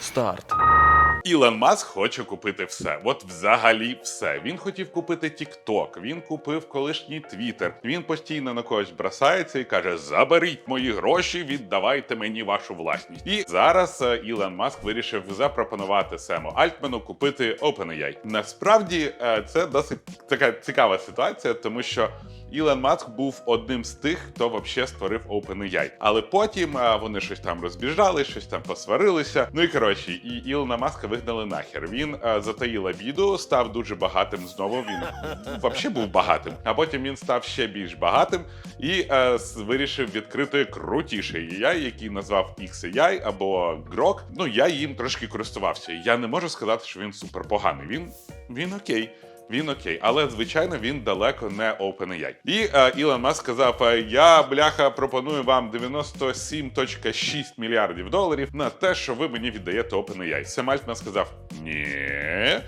Старт. Ілон Маск хоче купити все. От взагалі все. Він хотів купити TikTok, він купив колишній Twitter. Він постійно на когось бросається і каже: Заберіть мої гроші, віддавайте мені вашу власність. І зараз е, Ілон Маск вирішив запропонувати Сему Альтману купити OpenAI. Насправді е, це досить така цікава ситуація, тому що. Ілон Маск був одним з тих, хто вообще створив OpenAI. Але потім а, вони щось там розбіжали, щось там посварилися. Ну і коротше, і Ілона Маска вигнали нахер. Він а, затаїв обіду, став дуже багатим знову. Він вообще був багатим. А потім він став ще більш багатим і а, вирішив відкрити крутіший AI, який назвав XAI або Grok. Ну я їм трошки користувався. Я не можу сказати, що він супер поганий. Він він окей. Він окей, але звичайно він далеко не OpenAI. І е, Ілон Маск сказав: е, Я бляха пропоную вам 97,6 мільярдів доларів на те, що ви мені віддаєте OpenAI. Сем Альтман сказав: Ні,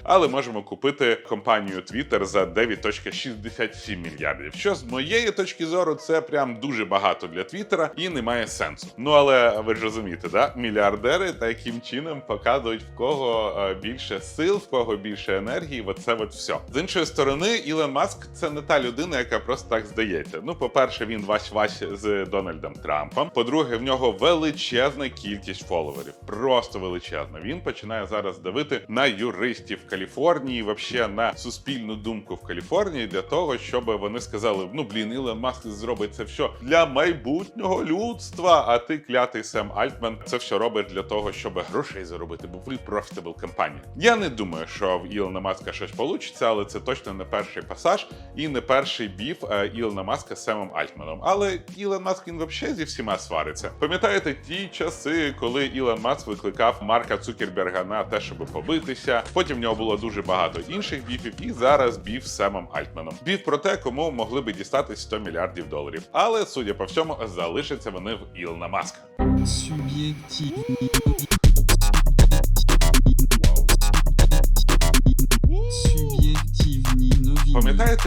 але можемо купити компанію Twitter за 9,67 мільярдів. Що з моєї точки зору, це прям дуже багато для Твіттера і не має сенсу. Ну але ви ж розумієте, да? мільярдери таким чином показують в кого е, більше сил, в кого більше енергії. Оце от все. З іншої сторони, Ілон Маск це не та людина, яка просто так здається. Ну, по-перше, він вась-вась з Дональдом Трампом. По-друге, в нього величезна кількість фоловерів. Просто величезна. Він починає зараз давити на юристів Каліфорнії, вообще на суспільну думку в Каліфорнії для того, щоб вони сказали: ну блін, Ілон Маск зробить це все для майбутнього людства. А ти клятий Сем Альтман це все робиш для того, щоб грошей заробити, бо ви profitable компанія. Я не думаю, що в Ілона Маска щось получиться, але це точно не перший пасаж і не перший біф е, Ілона Маска з Семом Альтманом. Але Ілон Маск він взагалі зі всіма свариться. Пам'ятаєте ті часи, коли Ілон Маск викликав Марка Цукерберга на те, щоб побитися. Потім в нього було дуже багато інших біфів, і зараз біф з Семом Альтманом. Біф про те, кому могли би дістатись 100 мільярдів доларів. Але судя по всьому, залишаться вони в Ілона Маска. Суб'єктивні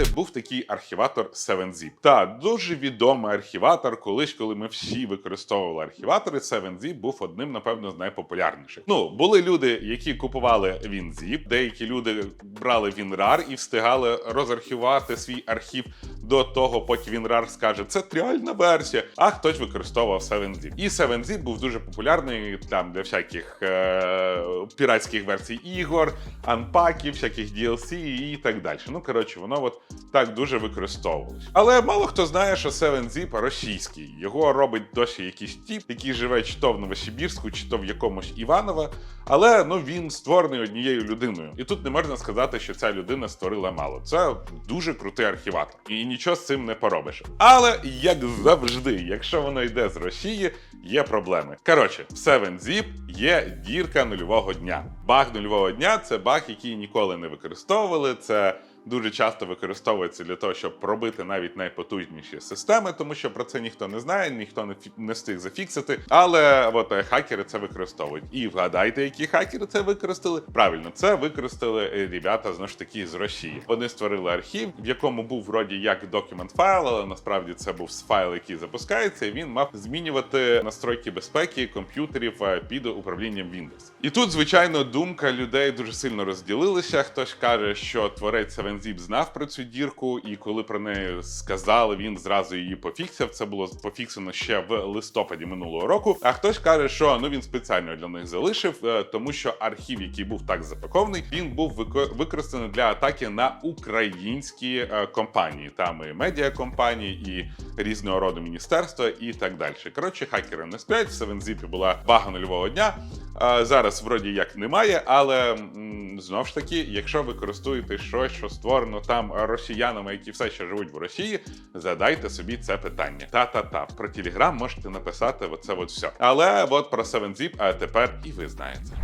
Пам'ятаєте, був такий архіватор 7zip. Та дуже відомий архіватор. Колись, коли ми всі використовували архіватори, 7zip був одним, напевно, з найпопулярніших. Ну, були люди, які купували WinZip, деякі люди брали WinRAR і встигали розархівувати свій архів до того, поки WinRAR скаже, це реальна версія. А хтось використовував 7zip. І 7zip був дуже популярний там для всяких е- піратських версій ігор, анпаків, всяких DLC і так далі. Ну коротше, воно от так дуже використовувалось. Але мало хто знає, що 7zip російський. Його робить досі якийсь тіп, який живе чи то в Новосибірську, чи то в якомусь Іваново. Але ну він створений однією людиною. І тут не можна сказати, що ця людина створила мало. Це дуже крутий архіватор. І нічого з цим не поробиш. Але як завжди, якщо воно йде з Росії, є проблеми. Коротше, в 7zip є дірка нульового дня. Баг нульового дня це баг, який ніколи не використовували. Це дуже часто використовується для того, щоб пробити навіть найпотужніші системи, тому що про це ніхто не знає, ніхто не, фі- не встиг зафіксити. Але от е, хакери це використовують. І вгадайте, які хакери це використали. Правильно, це використали е, ребята знову ж таки з Росії. Вони створили архів, в якому був вроді як документ файл, але насправді це був файл, який запускається, і він мав змінювати настройки безпеки комп'ютерів е, під управлінням Windows. І тут, звичайно, думка людей дуже сильно розділилася. Хтось каже, що творець 7zip знав про цю дірку, і коли про неї сказали, він зразу її пофіксив. Це було пофіксено ще в листопаді минулого року. А хтось каже, що ну він спеціально для них залишив, е, тому що архів, який був так запакований, він був використаний для атаки на українські е, компанії. Там і медіакомпанії, і різного роду міністерства, і так далі. Коротше, хакери не сплять. В 7zip була бага нульового дня. Е, Зараз вроді як немає, але знов ж таки, якщо ви користуєте щось, що створено там росіянами, які все ще живуть в Росії, задайте собі це питання. Та-та-та. Про Телеграм можете написати оце от все. Але от про 7zip, а тепер і ви знаєте.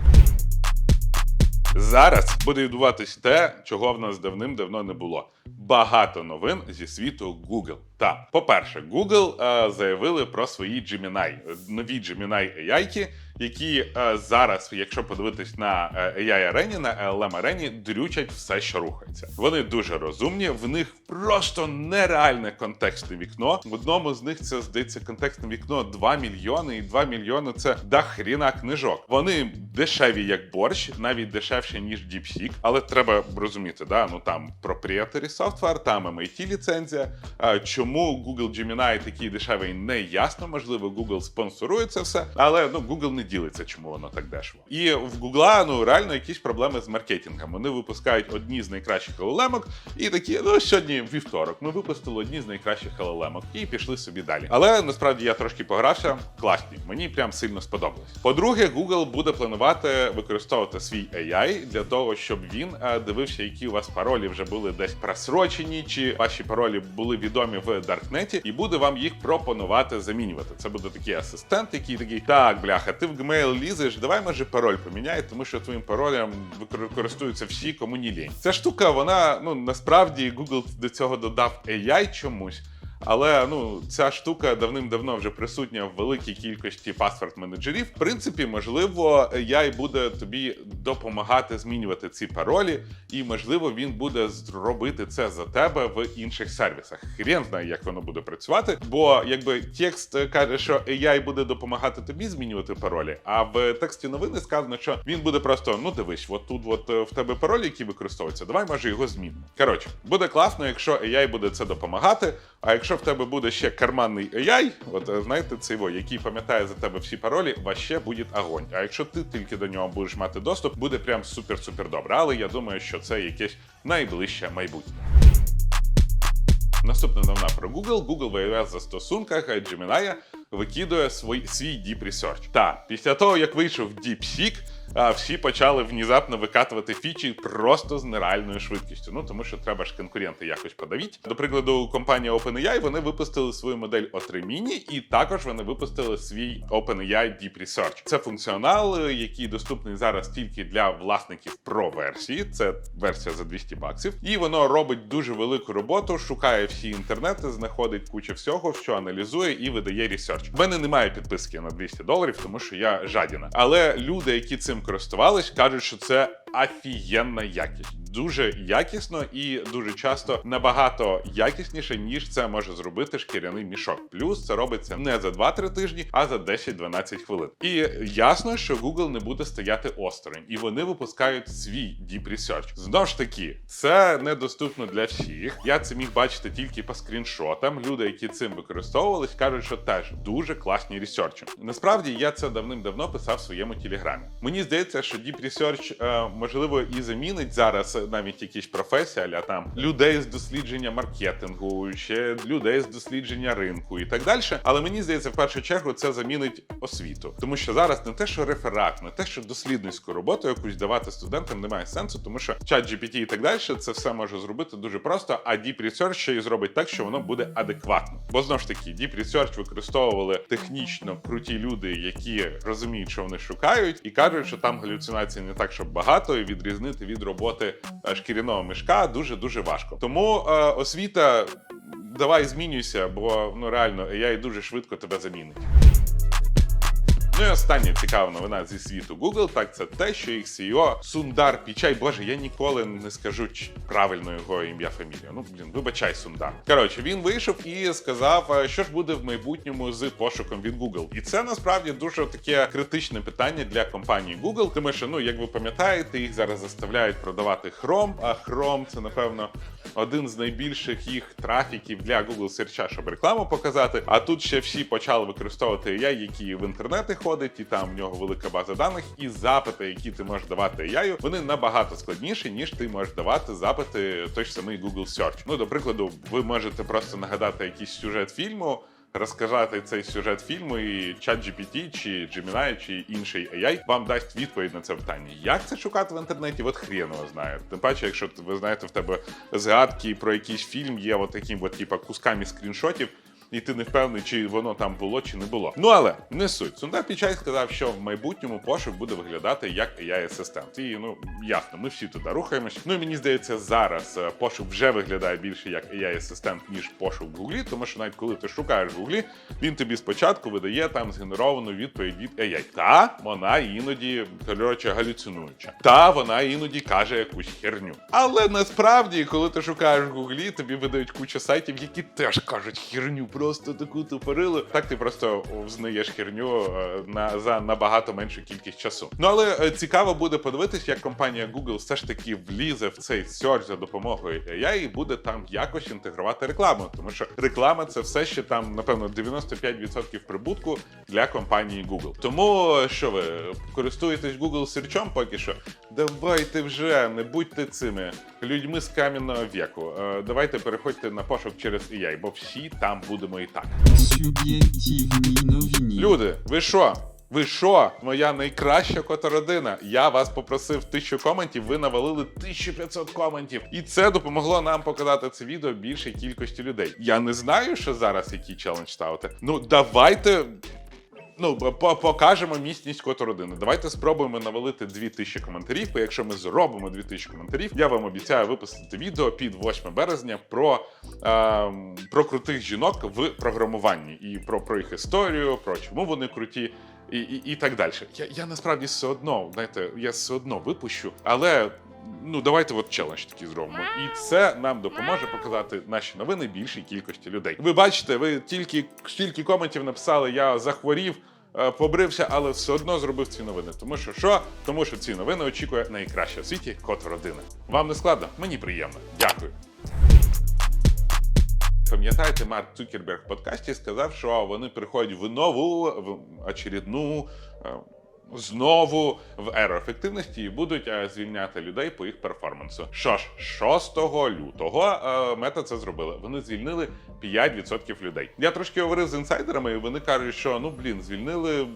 Зараз буде відбуватись те, чого в нас давним-давно не було. Багато новин зі світу Google. Та, по-перше, Google е, заявили про свої Gemini, нові Gemini AI, які е, зараз, якщо подивитись на е, AI арені, на LLM арені, дрючать все, що рухається. Вони дуже розумні, в них просто нереальне контекстне вікно. В одному з них це здається контекстне вікно 2 мільйони, і 2 мільйони це да хріна книжок. Вони дешеві як борщ, навіть дешевші ніж DeepSeek, але треба розуміти, да ну там proprietary software, там MIT ліцензія. А чому Google Gemini такий дешевий, не ясно. Можливо, Google спонсорує це все, але ну Google не ділиться, чому воно так дешево. І в Google ну реально якісь проблеми з маркетингом. Вони випускають одні з найкращих LLM, і такі, ну сьогодні вівторок. Ми випустили одні з найкращих LLM і пішли собі далі. Але насправді я трошки погрався. Класні, мені прям сильно сподобалось. По-друге, Google буде планувати використовувати свій AI для того, щоб він е, дивився, які у вас паролі вже були десь просрочені, чи ваші паролі були відомі в Даркнеті, і буде вам їх пропонувати замінювати. Це буде такий асистент, який такий: так, бляха, ти в Gmail лізеш, давай може пароль поміняй, тому що твоїм паролем використовуються всі, кому ні лінь. Ця штука, вона ну насправді Google до цього додав AI чомусь. Але ну ця штука давним-давно вже присутня в великій кількості паспорт менеджерів. В принципі, можливо, AI буде тобі допомагати змінювати ці паролі, і можливо він буде зробити це за тебе в інших сервісах. Хрен знає, як воно буде працювати. Бо якби текст каже, що AI буде допомагати тобі змінювати паролі, а в тексті новини сказано, що він буде просто ну дивись, от тут от е, в тебе пароль, який використовується. Давай може його змінимо. Коротше, буде класно, якщо AI буде це допомагати. А якщо в тебе буде ще карманний AI, от е, знаєте, цей во, який пам'ятає за тебе всі паролі, ваще буде огонь. А якщо ти тільки до нього будеш мати доступ, буде прям супер-супер добре. Але я думаю, що це якесь найближче майбутнє. Наступна новина про Google. Google в iOS застосунках Gemini викидує свій, свій Deep Research. Та після того, як вийшов DeepSeek, всі почали внезапно викатувати фічі просто з нереальною швидкістю. Ну тому що треба ж конкуренти якось подавіть. До прикладу, компанія OpenAI вони випустили свою модель O3 Mini, і також вони випустили свій OpenAI Deep Research. Це функціонал, який доступний зараз тільки для власників Pro версії. Це версія за 200 баксів, і воно робить дуже велику роботу, шукає всі інтернети, знаходить кучу всього, що аналізує і видає ресерч. В мене немає підписки на 200 доларів, тому що я жадіна. Але люди, які цим користувались, кажуть, що це офігенна якість. Дуже якісно і дуже часто набагато якісніше, ніж це може зробити шкіряний мішок. Плюс це робиться не за 2-3 тижні, а за 10-12 хвилин. І ясно, що Google не буде стояти осторонь, і вони випускають свій Deep Research. Знову ж таки, це недоступно для всіх. Я це міг бачити тільки по скріншотам. Люди, які цим використовувались, кажуть, що теж дуже класні ресерчі. Насправді я це давним-давно писав в своєму телеграмі. Мені здається, що Deep Research, е, можливо і замінить зараз навіть якісь професії, аля там людей з дослідження маркетингу, ще людей з дослідження ринку і так далі. Але мені здається, в першу чергу це замінить освіту, тому що зараз не те, що реферат, не те, що дослідницьку роботу якусь давати студентам немає сенсу, тому що чат GPT і так далі це все може зробити дуже просто. А Deep Research ще й зробить так, що воно буде адекватно. Бо знову ж таки, Deep Research використовували технічно круті люди, які розуміють, що вони шукають, і кажуть, що там галюцинацій не так, щоб багато, і відрізнити від роботи е, шкіряного мішка дуже дуже важко. Тому е, освіта. Давай змінюйся, бо ну реально AI дуже швидко тебе замінить. Ну і остання цікава новина зі світу Google, так це те, що їх CEO Сундар Пічай. Боже, я ніколи не скажу правильно його ім'я фамілію. Ну блін, вибачай, Сундар. Коротше, він вийшов і сказав, е, що ж буде в майбутньому з пошуком від Google. І це насправді дуже таке критичне питання для компанії Google, тому що, ну як ви пам'ятаєте, їх зараз заставляють продавати Chrome, а Chrome це напевно один з найбільших їх трафіків для Google Search, щоб рекламу показати. А тут ще всі почали використовувати AI, які в інтернети ходить, і там в нього велика база даних, і запити, які ти можеш давати AI, вони набагато складніші, ніж ти можеш давати запити той ж самий Google Search. Ну, до прикладу, ви можете просто нагадати якийсь сюжет фільму. Розказати цей сюжет фільму, і чат GPT, чи Gemini, чи інший AI вам дасть відповідь на це питання. Як це шукати в інтернеті? От хрен його знає. Тим паче, якщо ви знаєте, в тебе згадки про якийсь фільм є от таким, от, типа, кусками скріншотів. І ти не впевнений, чи воно там було, чи не було. Ну але не суть. Сундар Пічай сказав, що в майбутньому пошук буде виглядати як ai асистент І ну ясно, ми всі туди рухаємось. Ну і мені здається, зараз е, пошук вже виглядає більше як ai асистент ніж пошук в Гуглі, тому що навіть коли ти шукаєш в Гуглі, він тобі спочатку видає там згенеровану відповідь від AI. Та вона іноді коротше галюцинуюча. Та вона іноді каже якусь херню. Але насправді, коли ти шукаєш в Гуглі, тобі видають кучу сайтів, які теж кажуть херню, просто таку тупорилу. Так ти просто взнаєш херню е, на за набагато меншу кількість часу. Ну але е, цікаво буде подивитись, як компанія Google все ж таки влізе в цей search за допомогою AI і буде там якось інтегрувати рекламу, тому що реклама це все ще там, напевно, 95% прибутку для компанії Google. Тому е, що ви користуєтесь Google Search поки що? Давайте вже не будьте цими людьми з кам'яного віку. Давайте переходьте на пошук через AI, бо всі там будемо і так. Новини. Люди, ви що? Ви що? Моя найкраща котородина. Я вас попросив тисячу коментів, ви навалили 1500 коментів. І це допомогло нам показати це відео більшій кількості людей. Я не знаю, що зараз який челендж ставити. Ну, давайте. Ну, по- покажемо міцність котородини. Давайте спробуємо навалити 2000 коментарів. Бо якщо ми зробимо 2000 коментарів, я вам обіцяю випустити відео під 8 березня про, ем, про крутих жінок в програмуванні і про, про їх історію, про чому вони круті. І, і, і так далі. Я, я насправді все одно, знаєте, я все одно випущу, але ну давайте от челендж такий зробимо. І це нам допоможе показати наші новини більшій кількості людей. Ви бачите, ви тільки стільки коментів написали, я захворів. е, Побрився, але все одно зробив ці новини. Тому що що? Тому що ці новини очікує найкраща в світі кот родина. Вам не складно? Мені приємно. Дякую. Пам'ятаєте, Марк Цукерберг в подкасті сказав, що вони приходять в нову, в очередну, е, знову в еру ефективності і будуть е, звільняти людей по їх перформансу. Що ж, 6 лютого е, мета це зробили. Вони звільнили 5% людей. Я трошки говорив з інсайдерами, і вони кажуть, що ну блін, звільнили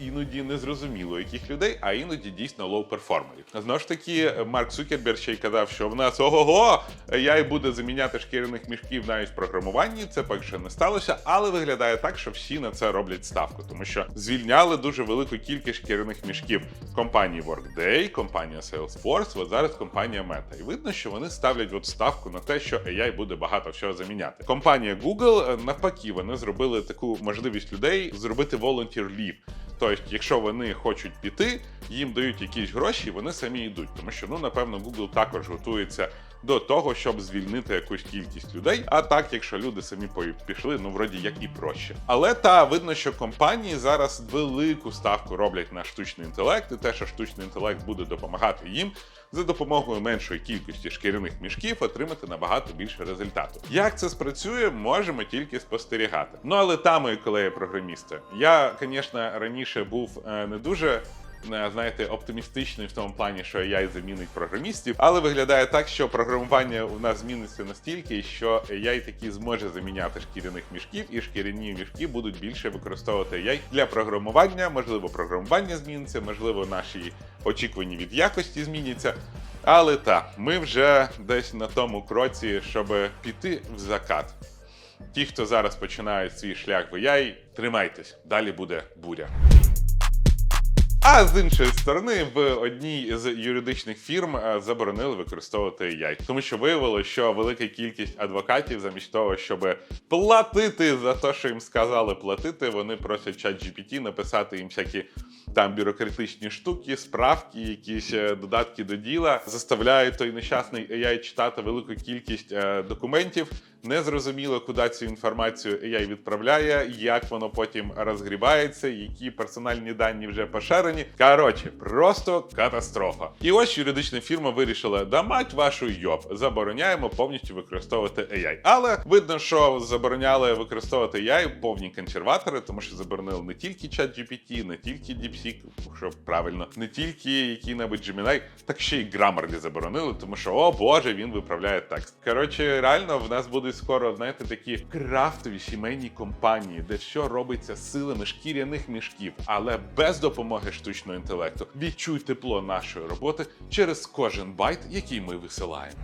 іноді незрозуміло яких людей, а іноді дійсно лоу-перформерів. Знову ж таки, Марк Цукерберг ще й казав, що в нас ого-го, я й буде заміняти шкіряних мішків навіть в програмуванні. Це поки що не сталося, але виглядає так, що всі на це роблять ставку, тому що звільняли дуже велику кількість шкіряних мішків компанії Workday, компанія Salesforce, от зараз компанія Meta. І видно, що вони ставлять от ставку на те, що AI буде багато всього заміняти. Компанія Google навпаки, вони зробили таку можливість людей зробити volunteer leave. Тобто, якщо вони хочуть піти, їм дають якісь гроші, вони самі йдуть. Тому що, ну, напевно, Google також готується до того, щоб звільнити якусь кількість людей. А так, якщо люди самі пішли, ну вроді як і проще. Але та видно, що компанії зараз велику ставку роблять на штучний інтелект, і те, що штучний інтелект буде допомагати їм за допомогою меншої кількості шкіряних мішків отримати набагато більше результату. Як це спрацює, можемо тільки спостерігати. Ну але та мої колеги-програмісти. Я, звісно, раніше був е, не дуже. Е, Знаєте, оптимістичний в тому плані, що AI замінить програмістів, але виглядає так, що програмування у нас зміниться настільки, що AI таки зможе заміняти шкіряних мішків, і шкіряні мішки будуть більше використовувати AI для програмування. Можливо, програмування зміниться, можливо, наші очікування від якості зміняться. Але так, ми вже десь на тому кроці, щоб піти в закат. Ті, хто зараз починають свій шлях в AI, тримайтесь, далі буде буря. А з іншої сторони, в одній з юридичних фірм е, заборонили використовувати AI, тому що виявилося, що велика кількість адвокатів, замість того, щоб платити за те, що їм сказали платити, вони просять чат GPT написати їм всякі там бюрократичні штуки, справки, якісь е, додатки до діла, заставляють той нещасний AI читати велику кількість е, документів. Незрозуміло, куди цю інформацію AI відправляє, як воно потім розгрібається, які персональні дані вже поширені. Коротше, просто катастрофа. І ось юридична фірма вирішила: да мать вашу йоб, забороняємо повністю використовувати AI. Але видно, що забороняли використовувати AI повні консерватори, тому що заборонили не тільки чат GPT, не тільки DeepSeek, що правильно, не тільки який-небудь Gemini, так ще й Grammarly заборонили, тому що о боже, він виправляє текст. Коротше, реально в нас буде будуть скоро, знаєте, такі крафтові сімейні компанії, де що робиться силами шкіряних мішків, але без допомоги штучного інтелекту. Відчуй тепло нашої роботи через кожен байт, який ми висилаємо.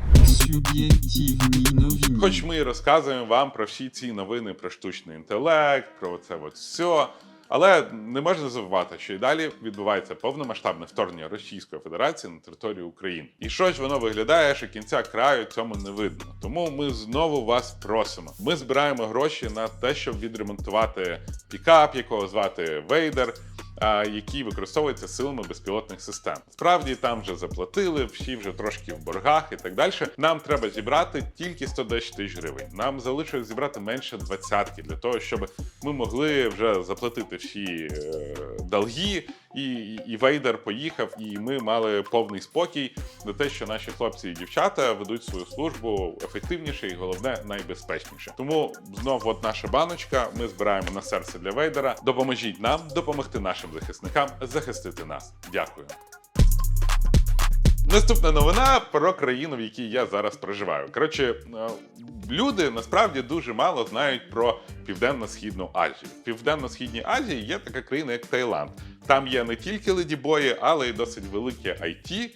Новини. Хоч ми і розказуємо вам про всі ці новини про штучний інтелект, про це от все. Але не можна забувати, що і далі відбувається повномасштабне вторгнення Російської Федерації на територію України. І щось воно виглядає, що кінця краю цьому не видно. Тому ми знову вас просимо. Ми збираємо гроші на те, щоб відремонтувати пікап, якого звати Вейдер. А, Який використовується силами безпілотних систем. Справді там вже заплатили, всі вже трошки в боргах і так далі. Нам треба зібрати тільки 110 тисяч гривень. Нам залишилось зібрати менше двадцятки для того, щоб ми могли вже заплатити всі е, долги, і, і, Вейдер поїхав, і ми мали повний спокій за те, що наші хлопці і дівчата ведуть свою службу ефективніше і головне найбезпечніше. Тому знов от наша баночка. Ми збираємо на серце для Вейдера. Допоможіть нам допомогти нашим захисникам захистити нас. Дякую. Наступна новина про країну, в якій я зараз проживаю. Коротше, е, люди насправді дуже мало знають про південно-східну Азію. Південно-східній Азії є така країна, як Таїланд. Там є не тільки ледібої, але й досить велике IT.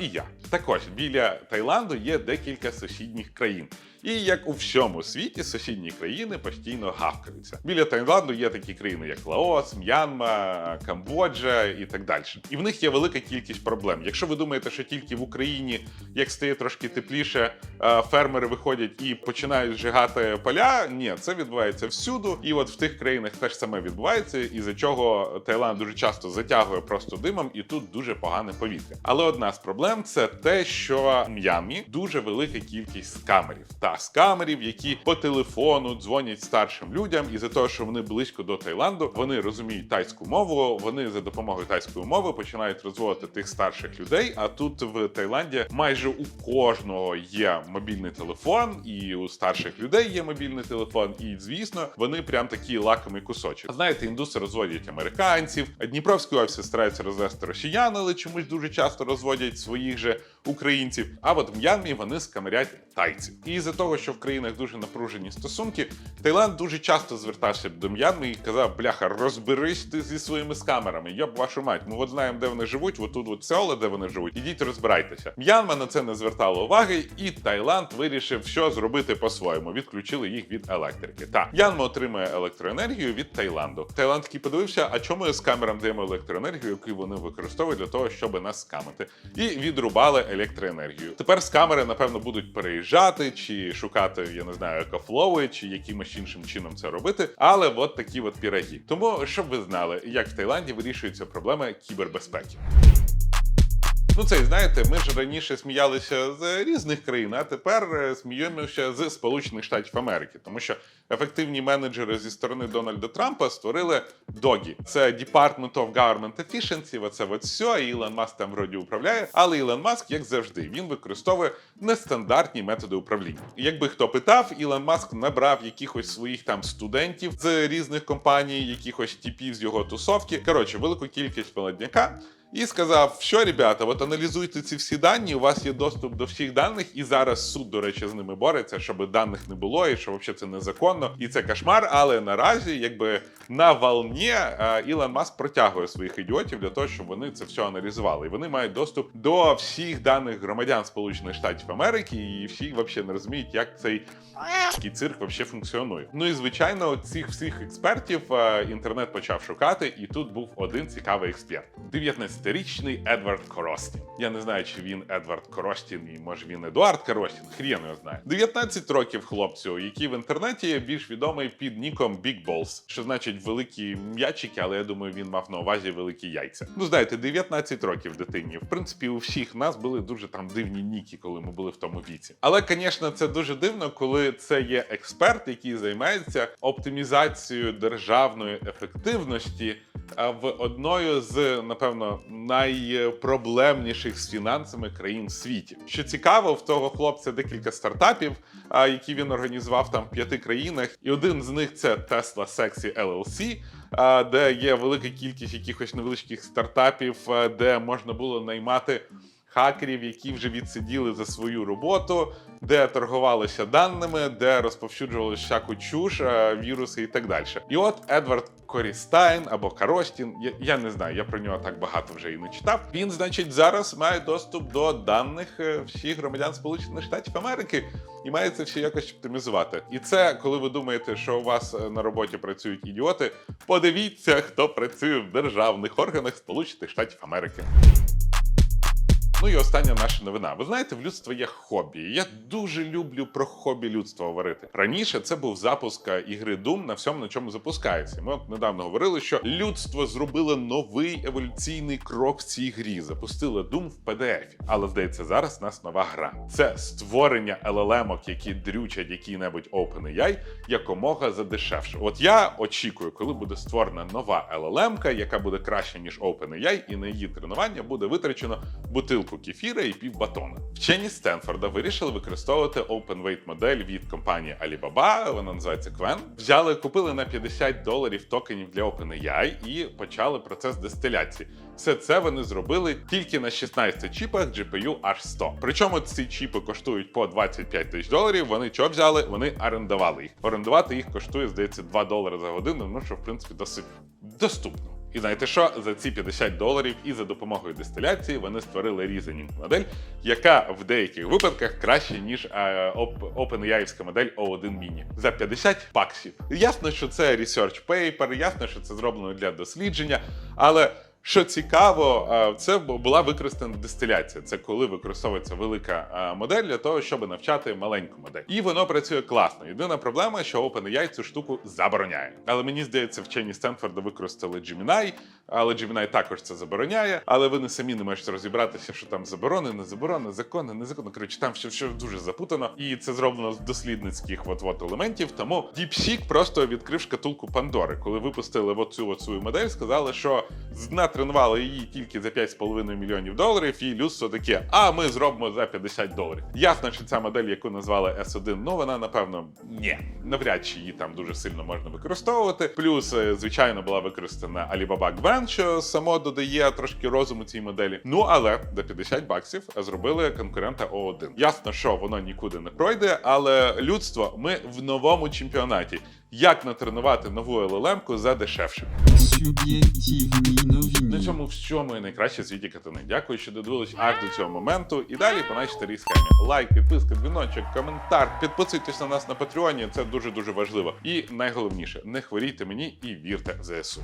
І я також біля Таїланду є декілька сусідніх країн. І як у всьому світі, сусідні країни постійно гавкаються. Біля Таїланду є такі країни, як Лаос, М'янма, Камбоджа і так далі. І в них є велика кількість проблем. Якщо ви думаєте, що тільки в Україні, як стає трошки тепліше, е, фермери виходять і починають зжигати поля, ні, це відбувається всюду. І от в тих країнах теж саме відбувається, із-за чого Таїланд дуже часто затягує просто димом, і тут дуже погане повітря. Але одна з проблем це те, що в М'янмі дуже велика кількість скамерів та скамерів, які по телефону дзвонять старшим людям, і за того, що вони близько до Таїланду, вони розуміють тайську мову. Вони за допомогою тайської мови починають розводити тих старших людей. А тут в Таїланді майже у кожного є мобільний телефон, і у старших людей є мобільний телефон. І звісно, вони прям такі лакомий кусочок. Знаєте, індуси розводять американців, а Дніпровську офісі стараються розвести росіян, але чомусь дуже часто розводять своїх же українців. А от в М'янмі вони скамерять тайців. І з-за того, що в країнах дуже напружені стосунки, Таїланд дуже часто звертався до М'янми і казав: бляха, розберись ти зі своїми скамерами. Йоб вашу мать. Ми от знаємо, де вони живуть, отут от села, де вони живуть. Ідіть розбирайтеся. М'янма на це не звертала уваги, і Таїланд вирішив, що зробити по-своєму. Відключили їх від електрики. Та М'янма отримує електроенергію від Таїланду. Таїланд такий подивився, а чому ми з камерам даємо електроенергію, яку вони використовують для того, щоб нас скамити, і відрубали електроенергію. Тепер скамери, напевно, будуть переїжджати чи шукати, я не знаю, екофлови, чи якимось іншим чином це робити. Але от такі от піраги. Тому щоб ви знали, як в Таїланді вирішується проблема кібербезпеки. Ну, це знаєте, ми ж раніше сміялися з різних країн, а тепер е, сміємося з Сполучених Штатів Америки, тому що ефективні менеджери зі сторони Дональда Трампа створили DOGI. Це Department of Government Efficiency, оце от все, і Ілон Маск там вроді управляє. Але Ілон Маск, як завжди, він використовує нестандартні методи управління. Якби хто питав, Ілон Маск набрав якихось своїх там студентів з різних компаній, якихось типів з його тусовки. Коротше, велику кількість молодняка. І сказав, що ребята, от аналізуйте ці всі дані. У вас є доступ до всіх даних, і зараз суд, до речі, з ними бореться, щоб даних не було, і що взагалі це незаконно, і це кошмар. Але наразі, якби на волні е, Ілон Маск протягує своїх ідіотів для того, щоб вони це все аналізували. І вони мають доступ до всіх даних громадян Сполучених Штатів Америки, і всі взагалі не розуміють, як цей цирк взагалі функціонує. Ну і звичайно, цих всіх експертів е, інтернет почав шукати, і тут був один цікавий експерт: 19-річний Едвард Коростін. Я не знаю, чи він Едвард Коростін, і може він Едуард Коростін, хрін його знає. 19 років хлопцю, який в інтернеті є більш відомий під ніком Big Balls, що значить великі м'ячики, але я думаю, він мав на увазі великі яйця. Ну знаєте, 19 років дитині. В принципі, у всіх нас були дуже там дивні ніки, коли ми були в тому віці. Але, звісно, це дуже дивно, коли це є експерт, який займається оптимізацією державної ефективності в одною з напевно найпроблемніших з фінансами країн в світі. Що цікаво, в того хлопця декілька стартапів, які він організував там в п'яти країнах, і один з них це Tesla Sexy LLC, де є велика кількість якихось невеличких стартапів, де можна було наймати хакерів, які вже відсиділи за свою роботу, де торгувалися даними, де розповсюджували всяку чуш, е, віруси і так далі. І от Едвард Корістайн або Каростін, я, я не знаю, я про нього так багато вже і не читав. Він, значить, зараз має доступ до даних е, всіх громадян Сполучених Штатів Америки і має це все якось оптимізувати. І це коли ви думаєте, що у вас е, на роботі працюють ідіоти. Подивіться, хто працює в державних органах Сполучених Штатів Америки. Ну і остання наша новина. Ви знаєте, в людства є хобі. Я дуже люблю про хобі людства говорити. Раніше це був запуск е, ігри Doom на всьому, на чому запускається. Ми от недавно говорили, що людство зробило новий еволюційний крок в цій грі. Запустили Doom в PDF. Але здається, зараз нас нова гра. Це створення LLM-ок, які дрючать який-небудь OpenAI, якомога задешевше. От я очікую, коли буде створена нова LLM-ка, яка буде краще ніж OpenAI, і на її тренування буде витрачено бутилку кефіра і пів батона. Вчені Стенфорда вирішили використовувати open weight модель від компанії Alibaba, вона називається Qwen. Взяли, купили на 50 доларів токенів для OpenAI і почали процес дистиляції. Все це вони зробили тільки на 16 чіпах GPU H100. Причому ці чіпи коштують по 25 тисяч доларів. Вони що взяли? Вони орендували їх. Орендувати їх коштує, здається, 2 долари за годину. Ну що в принципі досить доступно. І знаєте що? За ці 50 доларів і за допомогою дистиляції вони створили різенінг модель, яка в деяких випадках краще, ніж е, оп- OpenAI модель O1 Mini. За 50 баксів. Ясно, що це research paper, ясно, що це зроблено для дослідження, але. Що цікаво, е, це бу- була використана дистиляція. Це коли використовується велика е, модель для того, щоб навчати маленьку модель. І воно працює класно. Єдина проблема, що OpenAI цю штуку забороняє. Але мені здається, вчені Стенфорда використали Gemini, але Gemini також це забороняє. Але вони самі не можуть розібратися, що там заборони, не заборони, закони, незаконно. Коротше, там все, все дуже запутано, і це зроблено з дослідницьких от от елементів. Тому DeepSeek просто відкрив шкатулку Пандори, коли випустили от цю от свою модель, сказали, що натренували її тільки за 5,5 мільйонів доларів, і людство таке, а ми зробимо за 50 доларів. Ясно, що ця модель, яку назвали S1, ну вона напевно ні, навряд чи її там дуже сильно можна використовувати. Плюс, е, звичайно, була використана Alibaba Gwen, що само додає трошки розуму цій моделі. Ну але за 50 баксів зробили конкурента О1. Ясно, що воно нікуди не пройде, але людство, ми в новому чемпіонаті. Як натренувати нову LLM-ку за дешевше? Суб'єктивні На цьому всьому і найкраще світі катани. Дякую, що додивились аж до цього моменту. І далі по нашій старій схемі. Лайк, підписка, дзвіночок, коментар. Підписуйтесь на нас на Патреоні. Це дуже дуже важливо. І найголовніше, не хворійте мені і вірте ЗСУ.